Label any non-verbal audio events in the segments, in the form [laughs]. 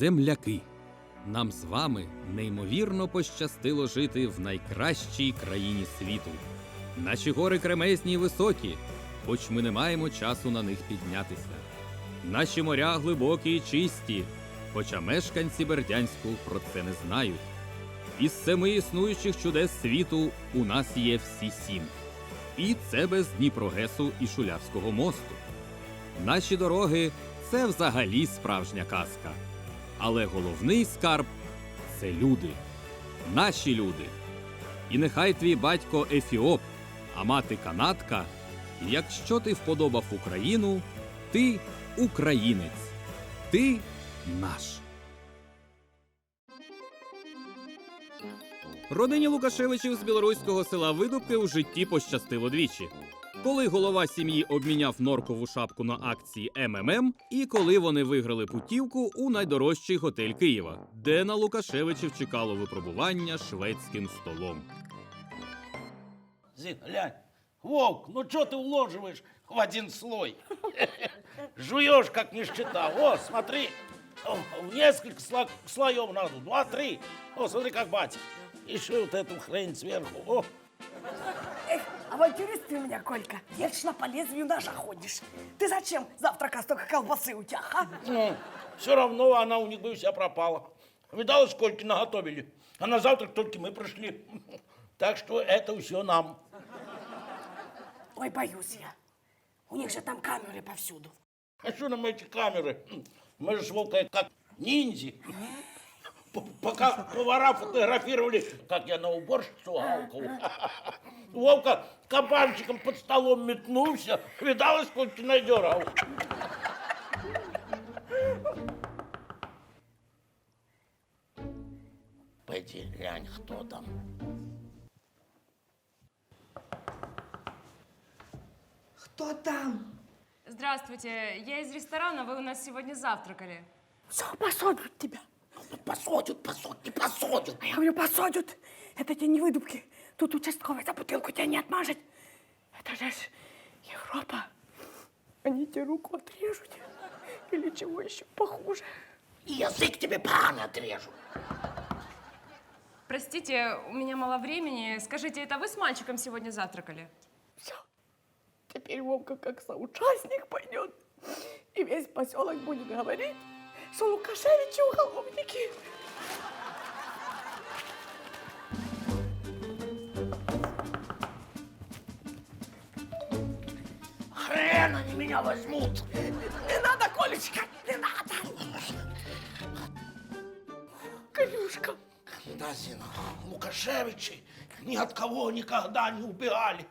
Земляки, нам з вами неймовірно пощастило жити в найкращій країні світу. Наші гори кремезні й високі, хоч ми не маємо часу на них піднятися. Наші моря глибокі й чисті, хоча мешканці Бердянську про це не знають. Із семи існуючих чудес світу у нас є всі сім. І це без Дніпрогесу і Шулявського мосту. Наші дороги це взагалі справжня казка. Але головний скарб це люди, наші люди. І нехай твій батько Ефіоп, а мати канадка, якщо ти вподобав Україну, ти українець, ти наш. Родині Лукашевичів з білоруського села Видубки у житті пощастило двічі Коли голова сім'ї обміняв норкову шапку на акції МММ, і коли вони виграли путівку у найдорожчий готель Києва, де на Лукашевичів чекало випробування шведським столом. Зин, глянь. Вовк, ну что ты уложиваешь в один слой? [laughs] Жуешь, как нищета. О, смотри, О, в несколько сло- слоев надо. Два, три. О, смотри, как батя. Еще вот эту хрень сверху. О, Эх, авантюрист ты у меня, Колька. Вечно по лезвию ножа ходишь. Ты зачем завтрака столько колбасы утях, а? ну, все равно она у них бы вся пропала. Видала, сколько наготовили? А на завтрак только мы пришли. Так что это все нам. Ой, боюсь я. У них же там камеры повсюду. А что нам эти камеры? Мы же с Вовкой как ниндзи. Пока повара фотографировали, как я на уборщицу гавкал. Вовка кабанчиком под столом метнулся. Видала, сколько надергал? Пойди глянь, кто там. Кто там? Здравствуйте, я из ресторана, вы у нас сегодня завтракали. Все, посадят тебя. Посадят, посадят, не посадят. А я говорю, посадят. Это тебе не выдумки. Тут участковый за бутылку тебя не отмажет. Это же ж Европа. Они тебе руку отрежут. Или чего еще похуже. И язык тебе пана отрежу. Простите, у меня мало времени. Скажите, это вы с мальчиком сегодня завтракали? Все. Теперь Вовка как соучастник пойдет. И весь поселок будет говорить, что Лукашевичи уголовники. Хрен они меня возьмут. Не надо, Колечка, не надо. Колюшка, Да, Зина, Лукашевичи ни от кого никогда не убегали.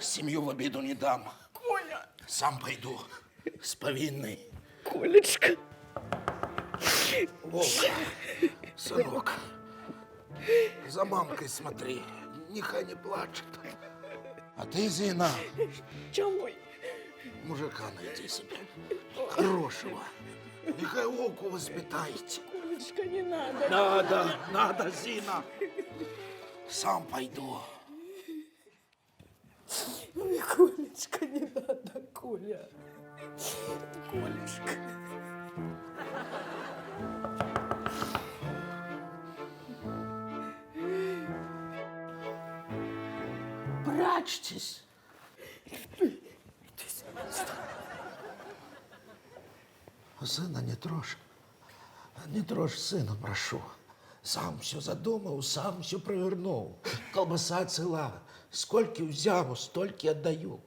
Семью в обиду не дам. Коля, Сам пойду с повинной. Колечка. Вовка, сынок, за мамкой смотри, нехай не плачет. А ты, Зина, Чего? мужика найди себе, хорошего. Нехай Вовку воспитаете. Колечка, не надо. Надо, надо, Зина. Сам пойду. Ой, Колечка, Прячьтесь. Сына не трожь. Не трожь сына, прошу. Сам все задумал, сам все провернул. Колбаса цела. Сколько взял, столько отдаю.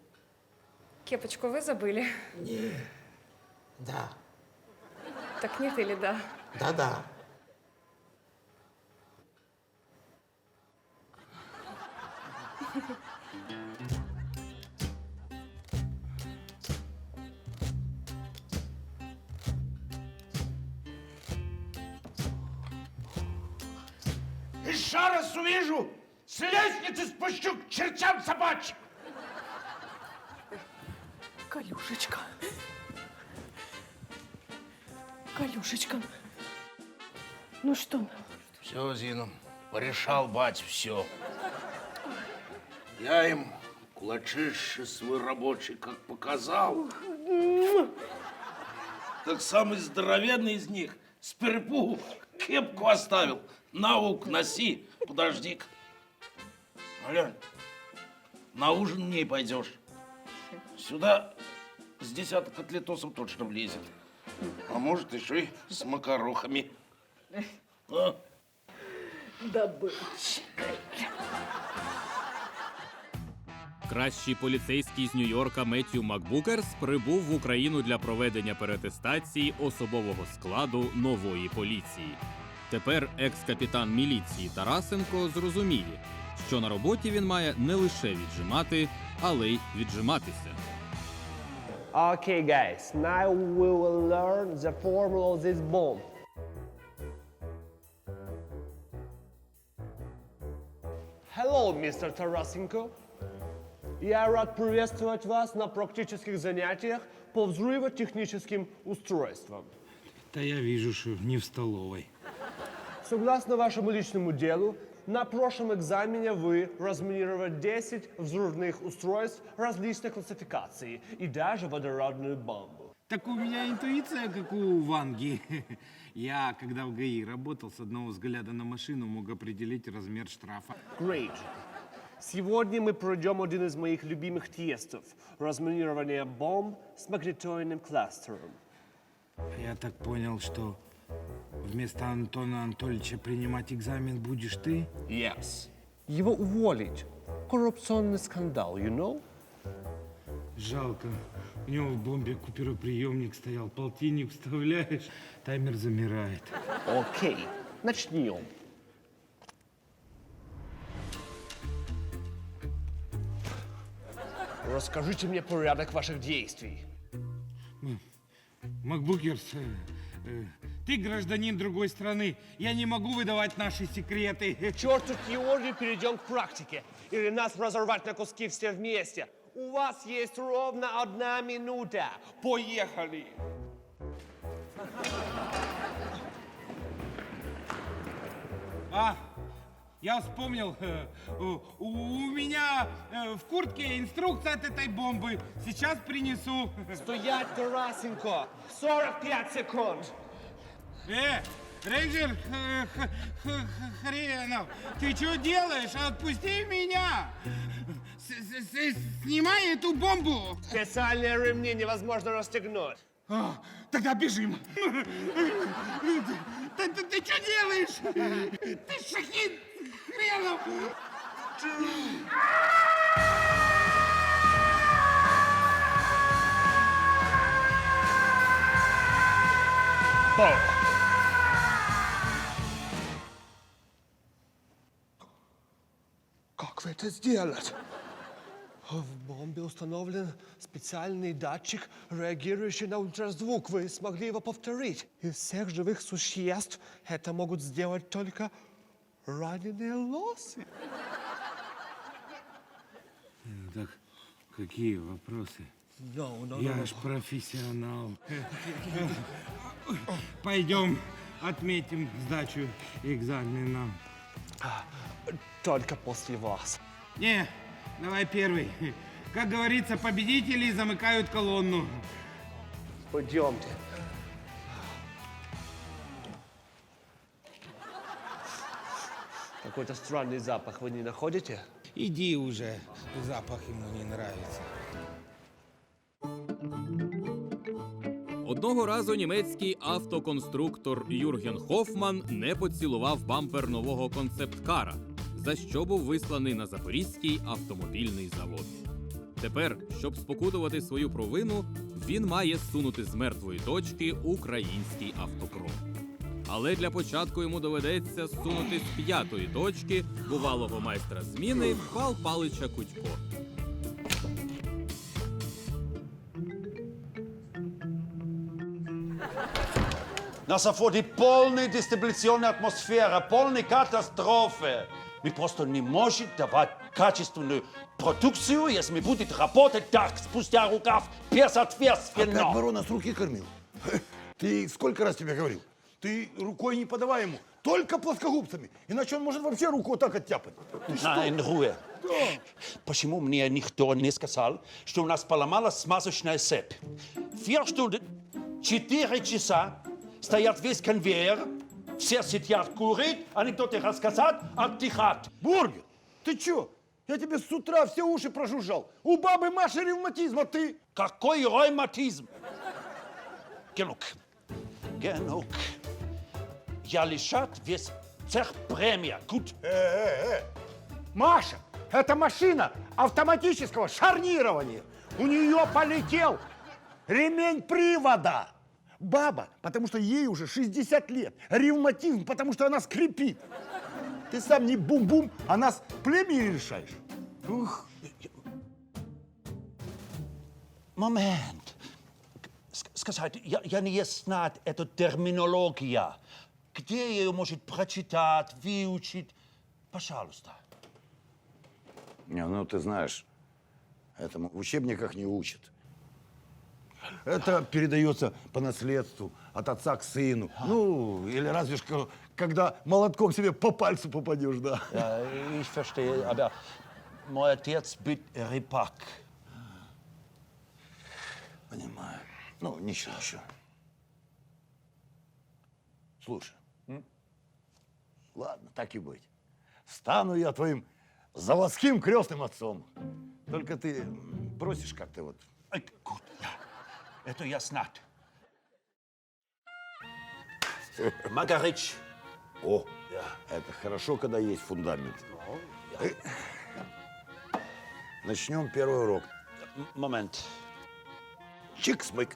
Кепочку вы забыли? Не. Да, Так нет или да? да-да. Еще раз увижу, с лестницы спущу к чертям собачьим. Колюшечка. Колюшечка. Ну что, Все, Зина, порешал бать все. Я им кулачище свой рабочий как показал. Так самый здоровенный из них с перепугу кепку оставил Наук носи, подожди-ка. Глянь, на ужин в ней пойдешь. Сюда с десяток котлетосов точно влезет. А может, еще и с макарохами. А? Кращий поліцейський з Нью-Йорка Меттью Макбукерс прибув в Україну для проведення перетестації особового складу нової поліції. Тепер екс-капітан міліції Тарасенко зрозуміє, що на роботі він має не лише віджимати, але й віджиматися. Okay, guys, now we will learn the formula of this bomb. Hello, мистер Тарасенко. Я рад приветствовать вас на практических занятиях по взрывотехническим устройствам. Да я вижу, что не в столовой. Согласно вашему личному делу, на прошлом экзамене вы разминировали 10 взрывных устройств различной классификации и даже водородную бомбу. Так у меня интуиция, как у Ванги. [laughs] Я, когда в ГАИ работал, с одного взгляда на машину мог определить размер штрафа. Great. Сегодня мы пройдем один из моих любимых тестов – разминирование бомб с магнитоидным кластером. Я так понял, что вместо Антона Анатольевича принимать экзамен будешь ты? Yes. Его уволить. Коррупционный скандал, you know? Жалко. У него в бомбе купероприемник стоял. Полтинник вставляешь, таймер замирает. Окей, начнем. Расскажите мне порядок ваших действий. Макбукерс, э, э, ты гражданин другой страны. Я не могу выдавать наши секреты. [laughs] К черту теории, перейдем к практике. Или нас разорвать на куски все вместе. У вас есть ровно одна минута. Поехали! А, я вспомнил, э, у, у меня э, в куртке инструкция от этой бомбы. Сейчас принесу. [laughs] Стоять, Тарасенко! 45 секунд! Э, рейнджер хренов, ты что делаешь? Отпусти меня! С- с- с- Снимай эту бомбу! Специальные ремни невозможно расстегнуть. А, тогда бежим. Ты, ты, ты что делаешь? Ты шахид хренов! Как вы это сделали? В бомбе установлен специальный датчик, реагирующий на ультразвук. Вы смогли его повторить. Из всех живых существ это могут сделать только раненые лосы. Так, какие вопросы? No, no, Я ж профессионал. Пойдем отметим сдачу экзамена. Только после вас. Не, давай первый. Как говорится, победители замыкают колонну. Пойдемте. Какой-то странный запах вы не находите? Иди уже, запах ему не нравится. Одного разу німецький автоконструктор Юрген Хофман не поцілував бампер нового концепткара, за що був висланий на Запорізький автомобільний завод. Тепер, щоб спокутувати свою провину, він має сунути з мертвої точки український автопром. Але для початку йому доведеться сунути з п'ятої точки бувалого майстра зміни Пал Палича Кудько. На заході повна дестабілізаційна атмосфера, повна катастрофа. Ми просто не можем давать качественную продукцию, если мы будем работать так, спустя рукав, Опять безответственно. ворона с руки кормил. [laughs] Ты сколько раз тебе говорил? Ты рукой не подавай ему, только плоскогубцами, иначе он может вообще руку вот так оттяпать. Ты что? Nein, Ruhe. Почему мне никто не сказал, что у нас поломалась смазочная цепь? Vier Stunden Четыре часа стоят весь конвейер, все сидят курить, анекдоты рассказать, отдыхать. Бургер, ты чё? Я тебе с утра все уши прожужжал. У бабы Маши ревматизм, а ты... Какой ревматизм? Genug. Genug. Я лишат весь цех премия. Gut. Маша, это машина автоматического шарнирования. У нее полетел ремень привода. Баба, потому что ей уже 60 лет. Ревматизм, потому что она скрипит. Ты сам не бум-бум, а нас племя решаешь. Ух. С- Сказать, я, я не знаю эту терминологию. Где ее может прочитать, выучить? Пожалуйста. Не, ну ты знаешь, этому в учебниках не учат. Это передается по наследству от отца к сыну. Ну, или разве что, когда молотком себе по пальцу попадешь, да. Ja, ich verstehe, aber мой отец был рыбак. Понимаю. Ну, ничего, ничего. Слушай. Ладно, так и быть. Стану я твоим заводским крестным отцом. Только ты просишь как-то вот. Э, Gut, ja. Это я знаю. Магарич. О, это хорошо, когда есть фундамент. Э, Начнем первый урок. М- Момент. Чик-смык.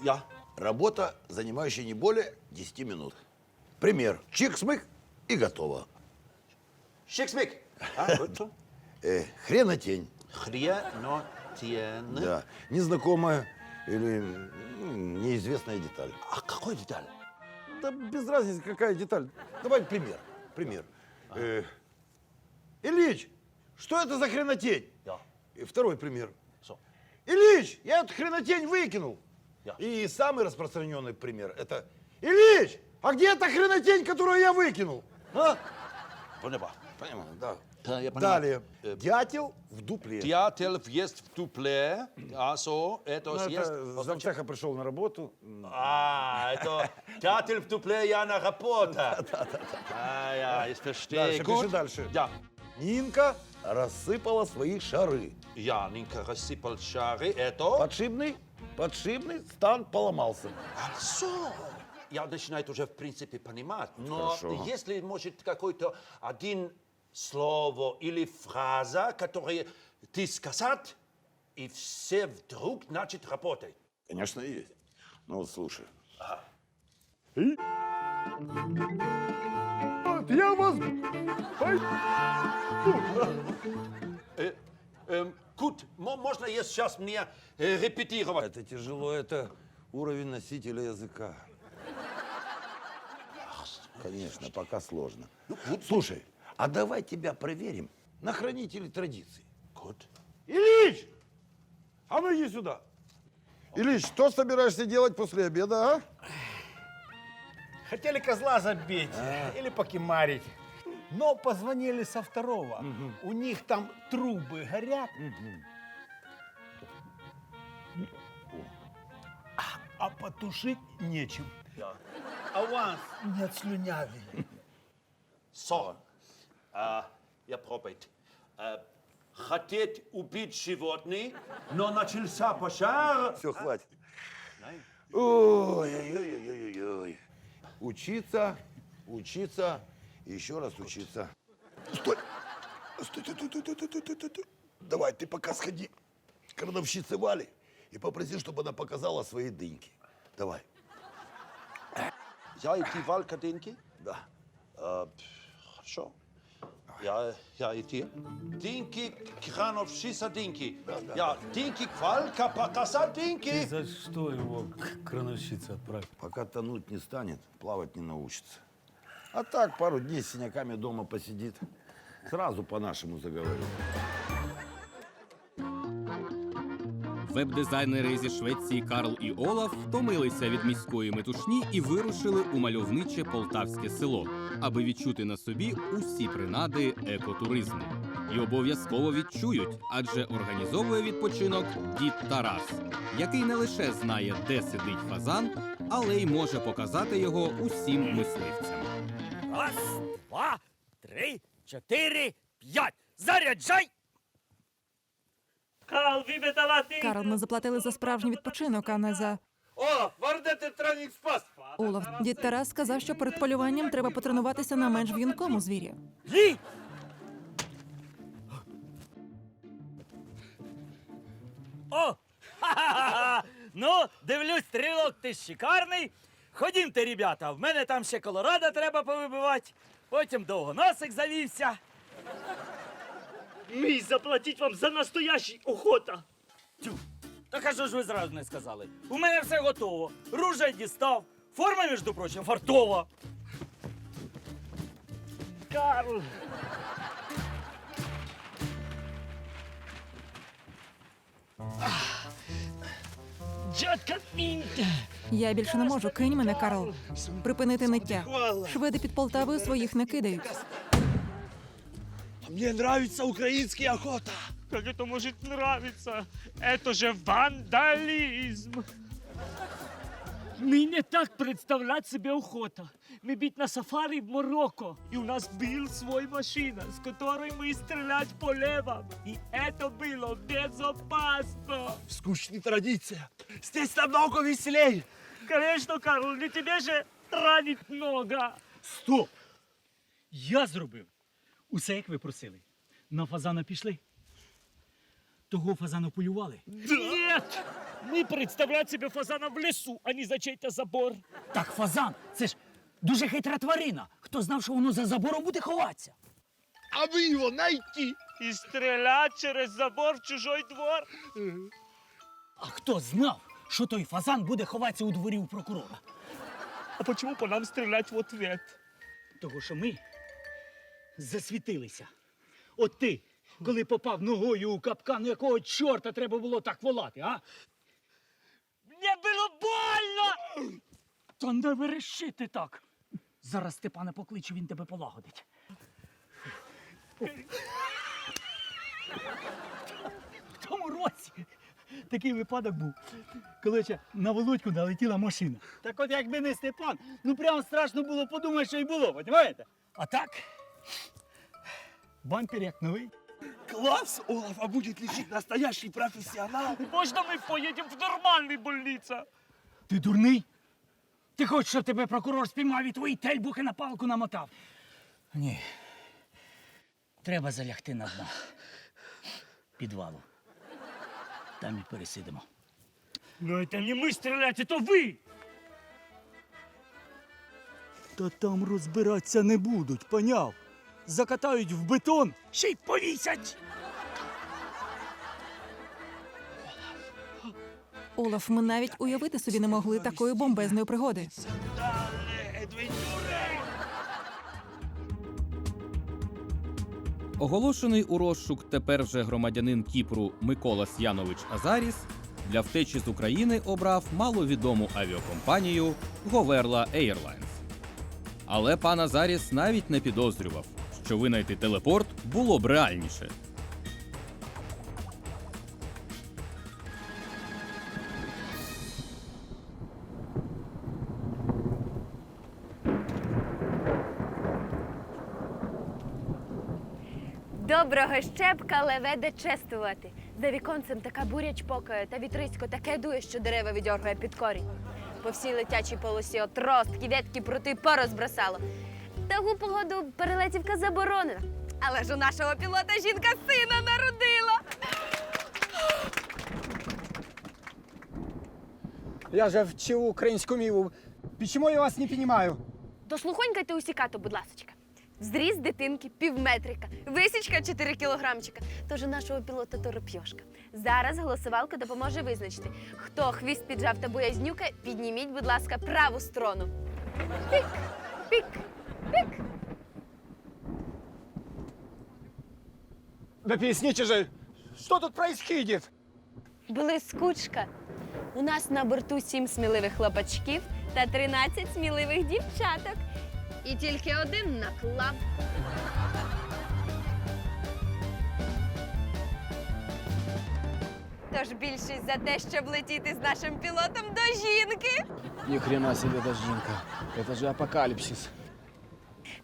Ja. Работа, занимающая не более 10 минут. Пример. Чик-смык и готово. Шекспик. А, [laughs] gut so. Э, хренотень. Хренотен. Да. Незнакомая или м, неизвестная деталь. А какой деталь? Да без разницы, какая деталь. Давай пример. Пример. Э, Ильич, что это за хренотень? Ja. И второй пример. So. Ильич, я эту хренотень выкинул. Я. И самый распространенный пример это Ильич, а где эта хренотень, которую я выкинул? А? Wunderbar. Понимаю, да. Да, я понимаю. Далее. Э, Дятел в дупле. Дятел въезд в дупле. А, so, это Ну, съезд. это замцеха пришел на работу. А, это дятел в дупле, я на работе. А, я, я verstehe. Дальше, пиши Gut. дальше. Ja. Нинка рассыпала свои шары. Ja, Ninka рассыпал шары. Это... Подшипный, подшипный стан поломался. So. Я начинаю уже, в принципе, понимать. Но Хорошо. если, может, какой-то один слово или фраза, которые ты сказать, и все вдруг начать работать. Конечно, есть. Ну вот слушай. Вот я вас... Э, Gut, мо- можно я сейчас мне э, репетировать? Это тяжело, это уровень носителя языка. Конечно, пока сложно. Слушай, а давай тебя проверим на хранителей традиций. Gut. Ильич! А ну иди сюда. Ильич, что собираешься делать после обеда, а? Хотели козла забить или покемарить. Но позвонили со второго. У них там трубы горят. А, а потушить нечем. А вас не отслюнявили. So, а, я пропать. А, э, хотеть убить животные? но начался пожар. Все, хватит. Ой-ой-ой-ой-ой. Учиться, учиться, еще раз учиться. Стой! Стой, стой, стой, стой, стой, стой, стой, стой. Давай, ты пока сходи к родовщице Вали и попроси, чтобы она показала свои дыньки. Давай. Я идти валька дыньки? Да. А, хорошо. Я, я идти. Динки, крановщица Динки. Я, Динки, квалка, показать Динки. За что его к крановщице отправить? Пока тонуть не станет, плавать не научится. А так пару дней с синяками дома посидит. Сразу по-нашему заговорит. Веб-дизайнери зі Швеції Карл і Олаф втомилися від міської метушні і вирушили у мальовниче полтавське село, аби відчути на собі усі принади екотуризму. І обов'язково відчують, адже організовує відпочинок дід Тарас, який не лише знає, де сидить фазан, але й може показати його усім мисливцям. Раз, два, три, чотири, п'ять. Заряджай! Карл, ми заплатили за справжній відпочинок, а не за. О, вардете тренінг спас! Олаф, дід Тарас сказав, що перед полюванням треба потренуватися на менш в'юнкому звірі. О! Ха-ха-ха! [laughs] Ну, дивлюсь, стрілок ти шикарний. Ходімте, ребята, в мене там ще колорадо треба повибивати. Потім довгоносик завівся. Мій заплатить вам за настоящий охота. Тю. Так а що ж ви зразу не сказали? У мене все готово. Ружей дістав. Форма, між прочим, фартова. Карл. Дядька Мінте. Я більше не можу. Кинь мене, Карл. Припинити ниття. Шведи під Полтавою своїх не кидають. Мені нравится українська охота. Как это может нравиться? Это же вандализм. Мы не так представлять себе охота. Мы быть на сафари в Марокко, и у нас был свой машина, с которой мы стрелять по левам. И это было безопасно. Скучні традиції. Здесь намного веселей. Конечно, Карл, не тебе же ранить нога. Стоп! Я зробив усе, як ви просили. На фазана пішли. Того фазана полювали? Нет! Ми представляти себе фазана в лісу, а не за чей-то забор. Так, фазан, це ж дуже хитра тварина. Хто знав, що воно за забором буде ховатися? А ви його найти. І стрілять через забор в чужой двор. А хто знав, що той фазан буде ховатися у дворі у прокурора? А почему по нам стрілять в ответ? Того, що ми засвітилися. От ти, коли попав ногою у капкан, якого чорта треба було так волати, а? Мені було больно! Та не верещити так. Зараз Степана покличу, він тебе полагодить. В тому році такий випадок був, коли ще на Володьку налетіла машина. Так от якби не Степан, ну прям страшно було подумати, що й було, розумієте? А так, Бампер як новий. Класс, Олафа будет лечить настоящий профессионал. Можна ми поїдемо в нормальний больницю? Ти дурний? ти хочеш, щоб тебе прокурор спіймав і твої тельбухи на палку намотав? Ні. Треба залягти на дно. Підвалу. Там і пересидимо. Ну, це не ми стріляти, то ви! Та там розбиратися не будуть, поняв? Закатають в бетон, ще й повісять! Олаф, ми навіть уявити собі не могли такої бомбезної пригоди. Оголошений у розшук тепер вже громадянин Кіпру Микола Сянович Азаріс для втечі з України обрав маловідому авіакомпанію Говерла Airlines. Але пан Азаріс навіть не підозрював, що винайти телепорт було б реальніше. Доброго щепка леведе чествувати. За віконцем така буря чпокає, та вітрисько таке дує, що дерева відьоргує під корінь. По всій летячій полосі отростки, ветки прути порозбросало. Таку погоду перелетівка заборонена. Але ж у нашого пілота жінка сина народила. Я же вчил украинскую мову. Почему я вас не понимаю? Дослухонькайте усі кату, будь ласочка. Зріст дитинки півметрика, висічка 4 кілограмчика. Тож у нашого пілота торопьошка. Зараз голосувалка допоможе визначити, хто хвіст піджав та боязнюка, підніміть, будь ласка, праву сторону. Пік, пік, Пик! Да поясните же, что тут происходит? Блискучка. У нас на борту сім сміливих хлопачків та 13 сміливих дівчаток. І тільки один наклав. Тож більшість за те, щоб летіти з нашим пілотом до жінки. Ни хрена себе, это жинка. Это же апокалипсис.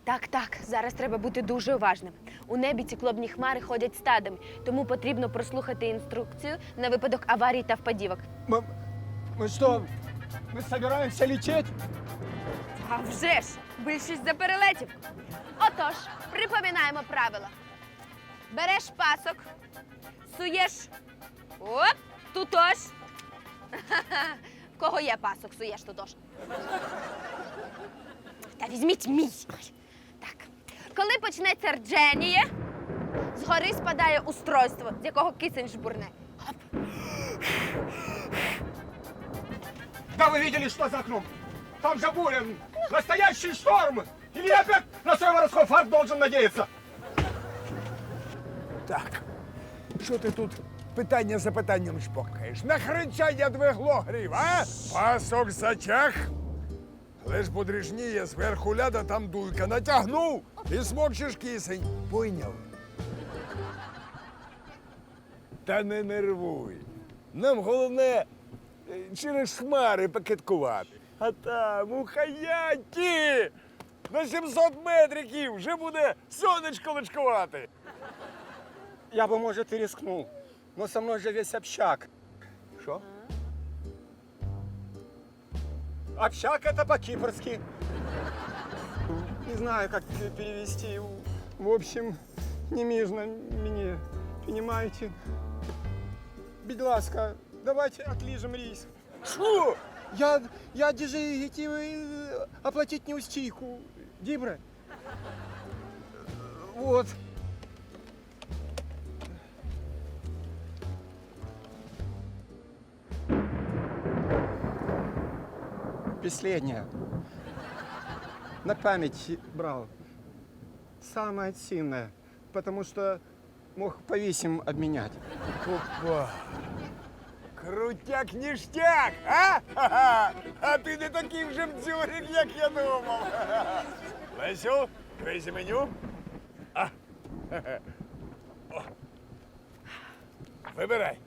Так, так, зараз треба бути дуже уважним. У небі ці клобні хмари ходять стадами, тому потрібно прослухати інструкцію на випадок аварій та впадівок. Мы, мы что, мы собираемся лететь? А вже ж! Більшість за перелетів. Отож, припоминаємо правила. Береш пасок, суєш. Оп, тутож. [laughs] В кого є пасок, суєш тутож. Та візьміть мій. Коли почнеться рдженіє, згори спадає устройство, з якого кисень жбурне. Да вы видели, что за окном? Там же буря, настоящий шторм. Или я опять на свой морской фарт должен надеяться? Так, що ти тут питання за питанням шпокаєш? Нахренча я двигло грів, а? Пасок затяг. Лиш подріжніє, зверху ляда там дуйка. Натягнув і смокчеш кисень. Пойняв? Та не нервуй. Нам головне е, через хмари пакеткувати. А там у хаяті на 700 метриків вже буде сонечко личкувати. Я бы, может, и рискнул, но со мной же весь общак. Что? Общак это по-кипрски. Не знаю, как перевести. В общем, не мижно мне, понимаете? Будь давайте отлижем рейс. Что? Я, я эти, э, оплатить не устійку. Дибра. Вот. Последняя. На память брал. Самое ценное. Потому что мог по весим обменять. Опа. Крутяк ништяк, а? А ти не такий вже бдюрик, як я думав. Лесю, кризі меню. А. Вибирай.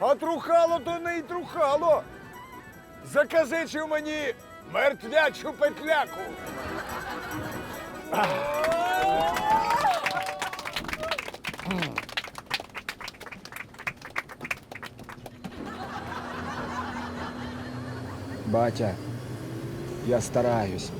А трухало то не й трухало. Заказичив мені мертвячу петляку. Батя, я стараюсь.